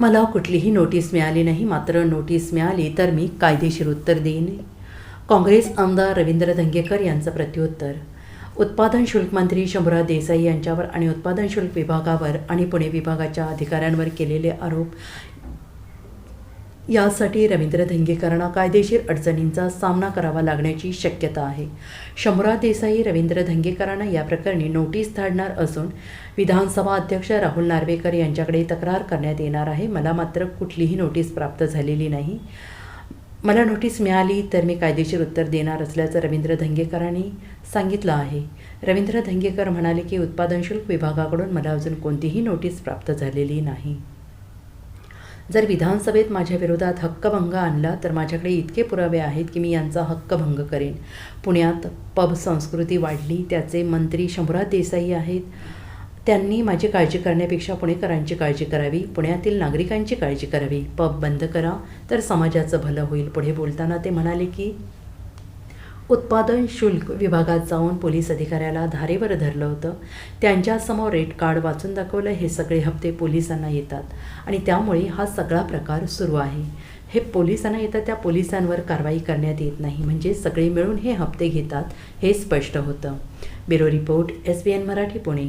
मला कुठलीही नोटीस मिळाली नाही मात्र नोटीस मिळाली तर मी कायदेशीर उत्तर देईन. काँग्रेस आमदार रवींद्र धंगेकर यांचं प्रत्युत्तर. उत्पादन शुल्क मंत्री शंभूराज देसाई यांच्यावर आणि उत्पादन शुल्क विभागावर आणि पुणे विभागाच्या अधिकाऱ्यांवर केलेले आरोप यासाठी रवींद्र धंगेकरांना कायदेशीर अडचणींचा सामना करावा लागण्याची शक्यता आहे. शंभरा देसाई रवींद्र धंगेकरांना या प्रकरणी नोटीस धाडणार असून विधानसभा अध्यक्ष राहुल नार्वेकर यांच्याकडे तक्रार करण्यात येणार आहे. मला मात्र कुठलीही नोटीस प्राप्त झालेली नाही. मला नोटीस मिळाली तर मी कायदेशीर उत्तर देणार असल्याचं रवींद्र धंगेकरांनी सांगितलं आहे. रवींद्र धंगेकर म्हणाले की उत्पादन शुल्क विभागाकडून मला अजून कोणतीही नोटीस प्राप्त झालेली नाही. जर विधानसभेत माझ्या विरोधात हक्कभंग आणला तर माझ्याकडे इतके पुरावे आहेत की मी यांचा हक्कभंग करेन. पुण्यात पब संस्कृती वाढली त्याचे मंत्री शंभूराज देसाई आहेत. त्यांनी माझी काळजी करण्यापेक्षा पुणेकरांची काळजी करावी पुण्यातील नागरिकांची काळजी करावी. पब बंद करा तर समाजाचं भलं होईल. पुढे बोलताना ते म्हणाले की उत्पादन शुल्क विभागात जाऊन पोलीस अधिकाऱ्याला धारेवर धरलं होतं. त्यांच्यासमोर रेट कार्ड वाचून दाखवलं. हे सगळे हप्ते पोलिसांना येतात आणि त्यामुळे हा सगळा प्रकार सुरू आहे. हे पोलिसांना येतं त्या पोलिसांवर कारवाई करण्यात येत नाही. म्हणजे सगळे मिळून हे हप्ते घेतात हे स्पष्ट होतं. Bureau report S B N Marathi Pune.